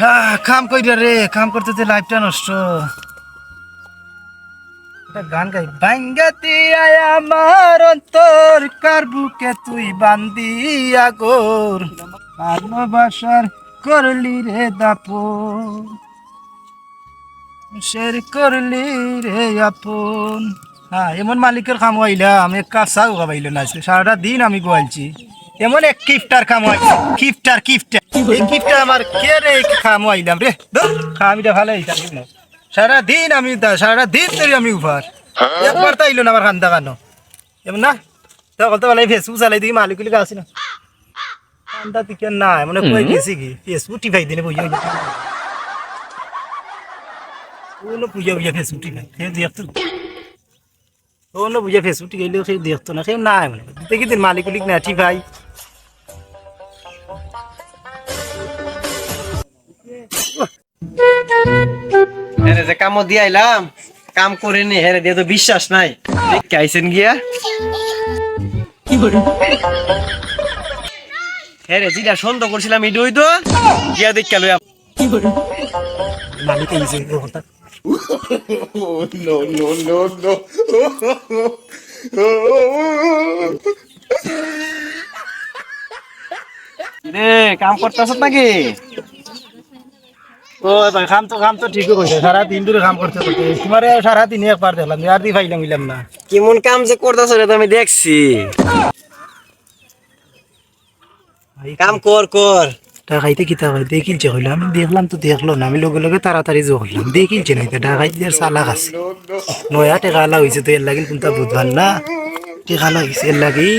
হ্যাঁ কাম কইরা রে, কাম করতে তো লাইফটা নষ্ট। একটা গান গাই। ভাঙ্গাতি আয় আমার অন্তর, কার বুকে তুই বান্দি আগর? ভালোবাসার করলি রে দাপন শের করলি রে আপন। হ্যাঁ এমন মালিকের কাম হইলা, আমি কাঁচা গাবাইল না। সারাটা দিন আমি গোয়ালছি। এমন এক কিফটার কাম হয় কিফটার কিফটার এই কিফটার আমার কে রে কাম হইলাম রে? খামিটা ভালো হইতাম না সারা দিন আমি তা- সারা দিন ধরে আমি উপার একবার তো তাইলো না আমার খান্দা কানো এমন না? তখন তো বলে ফেসবুক চালাই দিই মালিকুলি আছে না। খান্দা দিকে না মানে কই গেছি কি? ফেসবুক টিপাই দিনে বই কোনো পূজা পূজা ফেসবুক টিপাই। সে দেখতো। কোনো পূজা ফেসবুক টিকাইলেও সে দেখতো না। সে নাই মানে দেখি দিন মালিকুলিক না টিপাই। হ্যাঁ যে কামও দিয়ে আইলাম, কাম করে নি হ্যাঁ দিয়ে তো বিশ্বাস নাই। দেখতে আইছেন গিয়া? হ্যাঁ রে যেটা করছিলাম ইডুই তো গিয়া দেখ কেন মালিক কাম করতেছ নাকি? ও ভাই কাম তো কাম তো ঠিকই কইছে। সারা দিন ধরে কাম করতে করতে তোমারে সারা দিন একবার দেখলাম আর দি ফাইলাম মিলাম না। কেমন কাম যে করতেছ রে তো আমি দেখছি কাম কর কর। ডাকাইতে কিতা হয়? দেখিলছে কইলাম আমি দেখলাম তো দেখল না আমি লগে লগে তাড়াতাড়ি জো করলাম দেখিলছে না এটা ডাকাইতে আর চালাক আছে। নয়া টেকা আলা হয়েছে তো এর লাগিল কোনটা বুঝবার না? টেকা লাগিছে এর লাগি